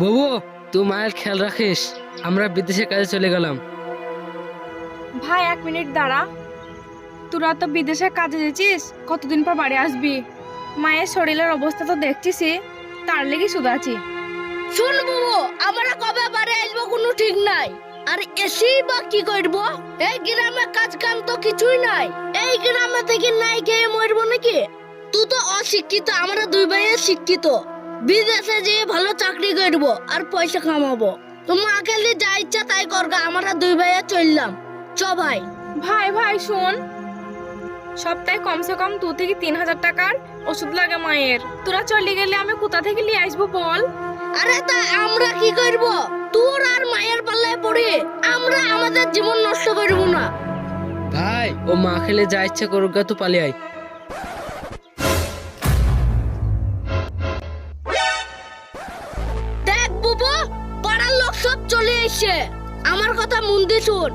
বাবু তুই মায়ের খেয়াল রাখিস আমরা বিদেশে কাজে চলে গেলাম। ভাই এক মিনিট দাঁড়া। তোরা তো বিদেশে কাজে যেছিস কতদিন পর বাড়ি আসবি? মায়ের শরীরের অবস্থা তো দেখছিস তার লেগে শুধু আছি। শুন বাবু আমরা কবে বাড়ি আসব কোনো ঠিক নাই। আর এসি বা কি করব? এই গ্রামে কাজ কাম তো কিছুই নাই। এই গ্রামে থেকে নাই খেয়ে মরবো নাকি? তুই তো অশিক্ষিত আমরা দুই ভাইয়ে শিক্ষিত। বিদেশে যেয়ে ভালো চাকরি করব আর পয়সা কামাবো। তোমার খালি যা ইচ্ছা তাই করগা আমরা দুই ভাইয়ে চললাম। চ ভাই। ভাই ভাই শোন। সপ্তাহে কমসে কম দু থেকে তিন হাজার টাকার ওষুধ লাগে মায়ের। তোরা চলে গেলে আমি কোথা থেকে নিয়ে আসব বল? আরে তা আমরা কি করব? তোর আর মায়ের পাল্লায় পড়ে আমরা আমাদের জীবন নষ্ট করব না। ভাই ও মা খেলে যা ইচ্ছা করুক গা তুই পালিয়ে আয়। চলে এসছে। আমার কথা মন দিয়ে শোন।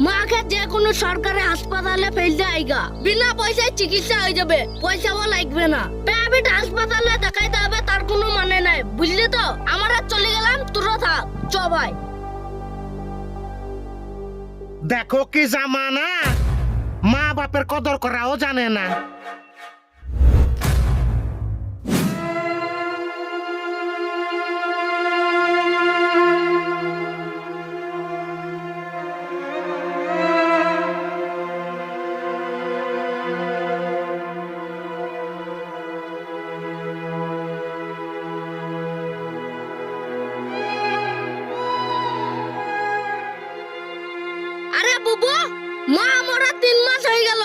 মাকে যে কোনো সরকারি হাসপাতালে ফেলতে আইগা বিনা পয়সায় চিকিৎসা হয়ে যাবে। পয়সাও লাগবে না। প্রাইভেট হাসপাতালে দেখাইতে হবে, তার কোনো মানে নাই। বুঝলি তো? আমরা চলে গেলাম, তোরা থাক। চ, ভাই। দেখো কি জামানা। মা বাপের কদর করাও জানে না। বুবু, মা তিন মাস হয়ে গেল।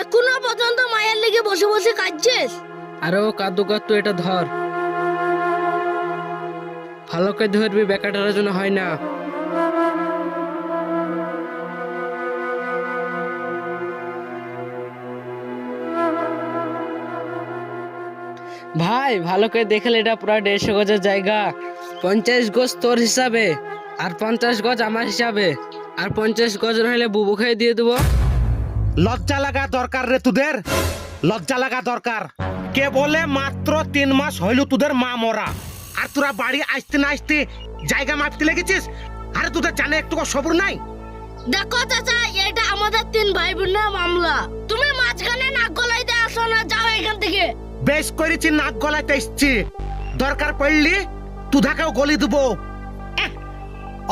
এখনও পর্যন্ত মায়ের লেগে বসে বসে কাঁদছিস? আরে ও কাদু কাদু, এটা ধর। ভালো করে ধরবি, বেকাটার জন্য হয় না। ভাই ভালো করে দেখলে এটা পুরো দেড়শো গজের জায়গা। পঞ্চাশ গজ তোর হিসাবে, আর পঞ্চাশ গজ আমার হিসাবে। আর পঞ্চাশ গজ হলে বুবু খেয়ে দিয়ে দেবো। লজ্জা লাগা দরকার রে তোদের। লজ্জা লাগা দরকার। কে বলে মাত্র তিন মাস হইল তোদের মা মরা। আর তোরা বাড়ি আসতে না আসতে জায়গা মাপতে লেগেছিস? আরে তোদের জানে একটু সবর নাই? দেখো চাচা এটা আমাদের তিন ভাই বোনের মামলা তুমি মাঝখানে নাক গলাইতে আসো না যাও এখান থেকে। বেশ করেছি নাক গলাতে এসছি। দরকার পড়লি তুধাকেও গলি দেবো।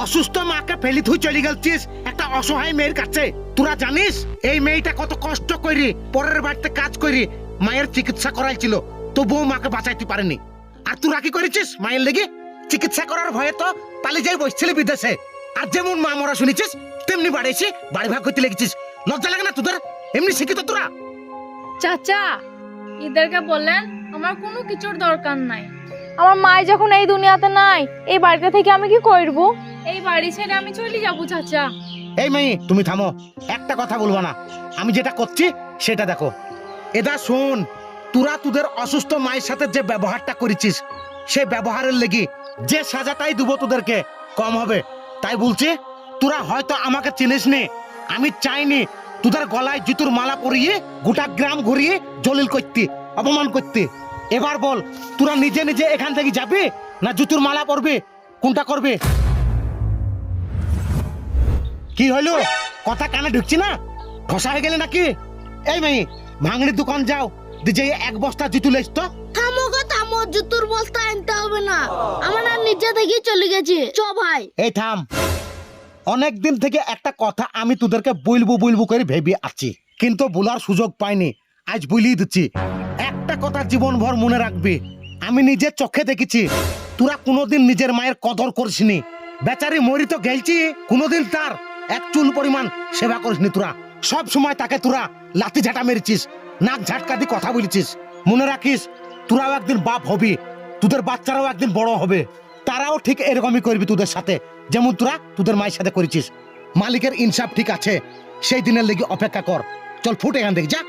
অসুস্থ মাকে ফেলি তুই চলে গেলছিস একটা অসহায় মেয়ের কাছে। তোরা জানিস? এই মেয়েটা কত কষ্ট করি পরের বাড়িতে কাজ করি মায়ের চিকিৎসা করাইছিল। তবুও মাকে বাঁচাইতে পারেনি। আর তোরা কি করেছিস মায়ের লেগে? চিকিৎসা করার ভয়ে তো পালিয়ে যাই বসছিলি বিদেশে। আর যেমন মা মরা শুনেছিস, তেমনি বাড়ি বাড়ি ভাগ করতে লেগেছিস। লজ্জা লাগে না তোদের? এমনি শিক্ষিত তোরা? চাচা এদেরকে বললেন, আমার কোনো কিছুর দরকার নাই। আমার মাই যখন এই দুনিয়াতে নাই, এই বাড়িতে থেকে আমি কি করব? এই বাড়ি ছেড়ে আমি চলে যাব, চাচা। এই মেয়ে, তুমি থামো। একটা কথা বলব না। আমি যেটা করছি, সেটা দেখো। এটা শোন, তোরা তোদের অসুস্থ মায়ের সাথে যে ব্যবহারটা করেছিস, সেই ব্যবহারের লেগে যে সাজাটাই দেবো তোদেরকে, কম হবে। তাই বলছি, তোরা হয়তো আমাকে চিনিস নি আমি চাইনি তোদের গলায় জুতুর মালা পরিয়ে গোটা গ্রাম ঘুরিয়ে জলিল করতে, অপমান করতে। এবার বল, তোরা নিজে নিজে এখান থেকে যাবি, না জুতুর মালা পরবে? কোনটা করবে? কি হইল? কথা কানে ঢুকছি না? ঠসা হয়ে গেলে নাকি? এই মেয়ে ভাঙড়ির দোকান যাও। যে এক বস্তা জুতু লেস তো। থামো গো থামো জুতুর বস্তা আনতে হবে না। আমার আর নিজে থেকে চলে গেছি। চ ভাই। এই থাম। অনেক দিন থেকে একটা কথা আমি তোদেরকে বলব বলব করে ভেবে আছি। কিন্তু বলার সুযোগ পাইনি। আজ বলিয়ে দিচ্ছি। একটা কথা জীবনভর মনে রাখবি। আমি নিজের চোখে দেখেছি। তোরা কোনোদিন নিজের মায়ের কদর করিসনি। বেচারি মরি তো গেলছি। কোনোদিন তার এক চুল পরিমাণ সেবা করিসনি তোরা। সব সময় তাকে তোরা লাঠি ঝাঁটা মেরেছিস, নাক ঝাটকা দিয়ে কথা বলেছিস। মনে রাখিস, তোরাও একদিন বাপ হবি, তোদের বাচ্চারাও একদিন বড় হবে। তারাও ঠিক এরকমই করবি তোদের সাথে, যেমন তোরা তোদের মায়ের সাথে করেছিস। মালিকের ইনসাফ ঠিক আছে, সেই দিনের লেগে অপেক্ষা কর। চল ফুটে এখান থেকে, যা।